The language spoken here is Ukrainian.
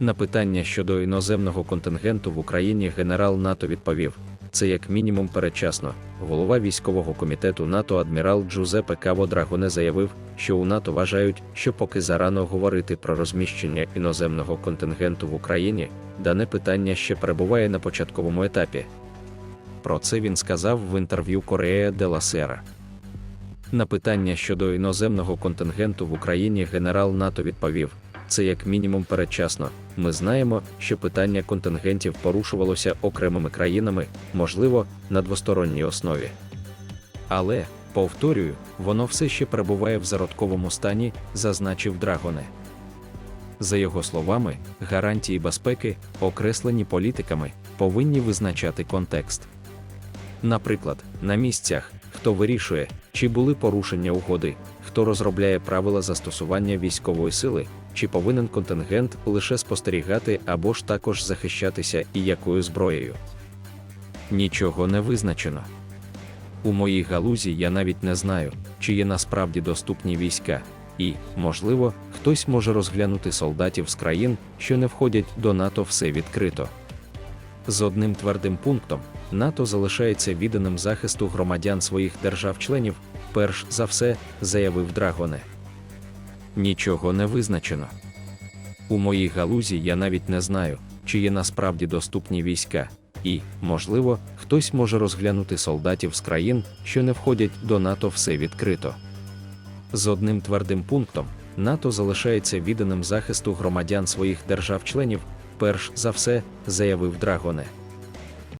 На питання щодо іноземного контингенту в Україні генерал НАТО відповів: це як мінімум передчасно. Голова військового комітету НАТО адмірал Джузепе Каво Драгоне заявив, що у НАТО вважають, що поки зарано говорити про розміщення іноземного контингенту в Україні, дане питання ще перебуває на початковому етапі. Про це він сказав в інтерв'ю Корея де ла Сера. На питання щодо іноземного контингенту в Україні генерал НАТО відповів: це як мінімум передчасно. Ми знаємо, що питання контингентів порушувалося окремими країнами, можливо, на двосторонній основі. Але, повторюю, воно все ще перебуває в зародковому стані, зазначив Драгоне. За його словами, гарантії безпеки, окреслені політиками, повинні визначати контекст. Наприклад, на місцях, хто вирішує, чи були порушення угоди, хто розробляє правила застосування військової сили, чи повинен контингент лише спостерігати або ж також захищатися і якою зброєю. Нічого не визначено. У моїй галузі я навіть не знаю, чи є насправді доступні війська, і, можливо, хтось може розглянути солдатів з країн, що не входять до НАТО все відкрито. З одним твердим пунктом НАТО залишається відданим захисту громадян своїх держав-членів, перш за все, заявив Драгоне. Нічого не визначено. У моїй галузі я навіть не знаю, чи є насправді доступні війська, і, можливо, хтось може розглянути солдатів з країн, що не входять до НАТО все відкрито. З одним твердим пунктом НАТО залишається відданим захисту громадян своїх держав-членів, перш за все, заявив Драгоне.